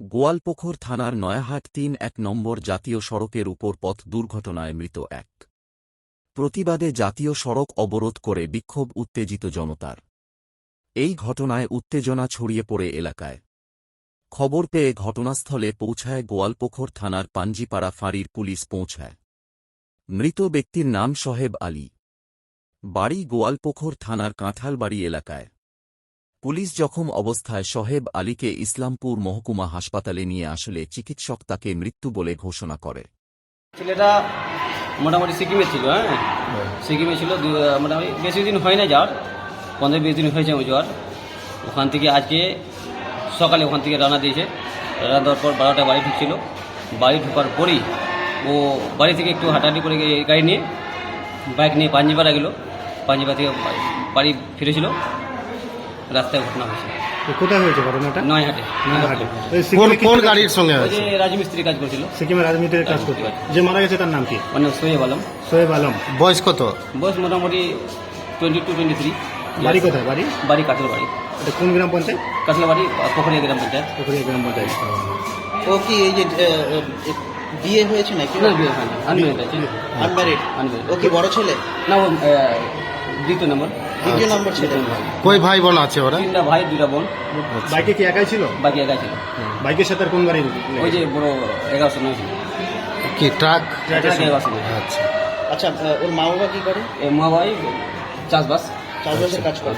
গোয়ালপোখর থানার নয়াহাট তিন এক নম্বর জাতীয় সড়কের উপর পথ দুর্ঘটনায় মৃত এক। প্রতিবাদে জাতীয় সড়ক অবরোধ করে বিক্ষোভ উত্তেজিত জনতার। এই ঘটনায় উত্তেজনা ছড়িয়ে পড়ে এলাকায়। খবর পেয়ে ঘটনাস্থলে পৌঁছায় গোয়ালপোখর থানার পাঞ্জিপাড়া ফাঁড়ির পুলিশ পৌঁছায়। মৃত ব্যক্তির নাম সহেব আলী। বাড়ি গোয়ালপোখর থানার কাঁঠালবাড়ি এলাকায়। পুলিশ জখম অবস্থায় সহেব আলীকে ইসলামপুর মহকুমা হাসপাতালে নিয়ে আসলে চিকিৎসক তাকে মৃত্যু বলে ঘোষণা করে। ছেলেটা মোটামুটি সিকিমে ছিল হ্যাঁ? সিকিমে ছিল মোটামুটি বেশি দিন হয় না যাওয়ার পনেরো বিশ দিন হয়েছে ওই যাওয়ার ওখান থেকে আজকে সকালে ওখান থেকে রান্না দিয়েছে। রান্না দেওয়ার পর বারোটা বাড়ি ঢুকছিল। বাড়ি ঢোকার পরই ও বাড়ি থেকে একটু হাঁটাহাঁটি করে গাড়ি নিয়ে, বাইক নিয়ে পাঞ্জিপাড়া গেল। পাঞ্জিপাড়া থেকে বাড়ি ফিরেছিল। রাস্তায় ঘটনা হয়েছে। তো কোথায় হয়েছে ঘটনাটা? নয় হাটে নয়াহাটে। ওই কোন সিকিমে কি কোন গাড়ির সঙ্গে ওই আছে যে রাজমিস্ত্রি কাজ করছিল। সিকিমে রাজনীতির কাজ করতে যে মারা গেছে তার নাম কি? মানে সোয়ে বললাম সোহেব আলম। বয়স কত? বয়স মোটামুটি টোয়েন্টি টু টোয়েন্টি থ্রি বাড়ি কোথায়? বাড়ি? বাড়ি কাতলা বাড়ি এটা কোন গ্রাম পঞ্চায়েত? কাতলা বাড়ি পোখরিয়া গ্রাম পঞ্চায়েত। পুকুরিয়া গ্রাম পঞ্চায়েত। ও কি এই যে বিয়ে হয়েছে নাকি? না বিয়ে হয়নি। আনমেরিড আছে। Unmarried Unmarried. ও কি বড় ছেলে? না ও আহ, দ্বিতীয় নম্বর। দ্বিতীয় নম্বর ছেলে। কই ভাই বোন আছে ওরা? তিনটা ভাই দুটা বোন। বাইকে কি একাই ছিল? বাকি একা ছিল। বাইকের সাথে আর কোন গাড়ি? ওই যে বড় এগারোশো নয় ছিল। কি ট্রাক? ট্রাকে এগারোশো আচ্ছা। আচ্ছা ওর মা বাবা কি করে? এ মা ভাই চাষবাস। চাষবাসের কাজ করে।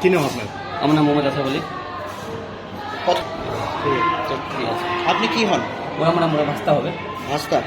কি নাম আপনার? আমার নাম মোহাম্মদ আসাফ আলী। কত- ঠিক আছে। আপনি কি হন? ওরা আমার আমরা ভাস্তা হবে। ভাস্তা